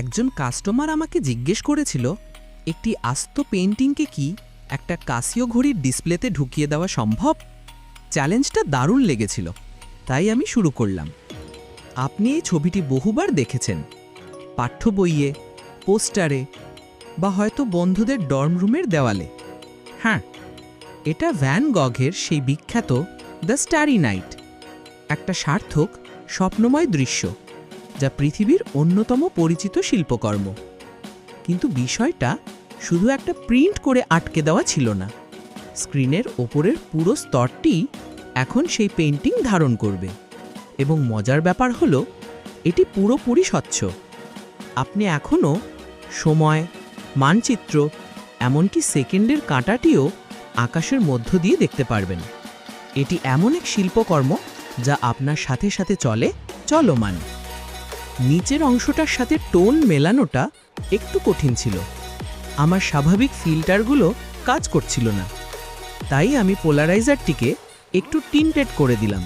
একজন কাস্টমার আমাকে জিজ্ঞেস করেছিল, একটি আস্ত পেন্টিংকে কি একটা কাসিও ঘড়ির ডিসপ্লেতে ঢুকিয়ে দেওয়া সম্ভব? চ্যালেঞ্জটা দারুণ লেগেছিল, তাই আমি শুরু করলাম। আপনি এই ছবিটি বহুবার দেখেছেন, পাঠ্য বইয়ে, পোস্টারে, বা হয়তো বন্ধুদের ডর্ম রুমের দেওয়ালে। হ্যাঁ এটা ভ্যান গঘের সেই বিখ্যাত দ্য স্টারি নাইট, একটা সার্থক স্বপ্নময় দৃশ্য। যা পৃথিবীর অন্যতম পরিচিত শিল্পকর্ম। কিন্তু বিষয়টা শুধু একটা প্রিন্ট করে আটকে দেওয়া ছিল না। স্ক্রিনের ওপরের পুরো স্তরটি এখন সেই পেন্টিং ধারণ করবে। এবং মজার ব্যাপার হলো, এটি পুরোপুরি স্বচ্ছ। আপনি এখনও সময়, মানচিত্র, এমনকি সেকেন্ডের কাঁটাটিও আকাশের মধ্য দিয়ে দেখতে পারবেন। এটি এমন এক শিল্পকর্ম যা আপনার সাথে সাথে চলে চলমান। নিচের অংশটার সাথে টোন মেলানোটা একটু কঠিন ছিল। আমার স্বাভাবিক ফিল্টারগুলো কাজ করছিল না। তাই আমি পোলারাইজারটিকে একটু টিনটেড করে দিলাম,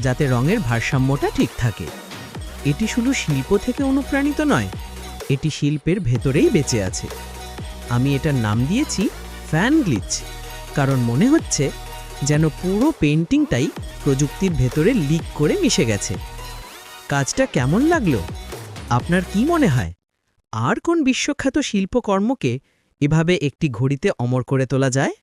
যাতে রঙের ভারসাম্যটা ঠিক থাকে। এটি শুধু শিল্প থেকে অনুপ্রাণিত নয়, এটি শিল্পের ভেতরেই বেঁচে আছে। আমি এটার নাম দিয়েছি ফ্যান গ্লিচ, কারণ মনে হচ্ছে যেন পুরো পেন্টিংটাই প্রযুক্তির ভেতরে লিক করে মিশে গেছে। কাজটা কেমন লাগল? আপনার কি মনে হয়? আর কোন বিশ্বখ্যাত শিল্পকর্মকে এভাবে একটি ঘড়িতে অমর করে তোলা যায়?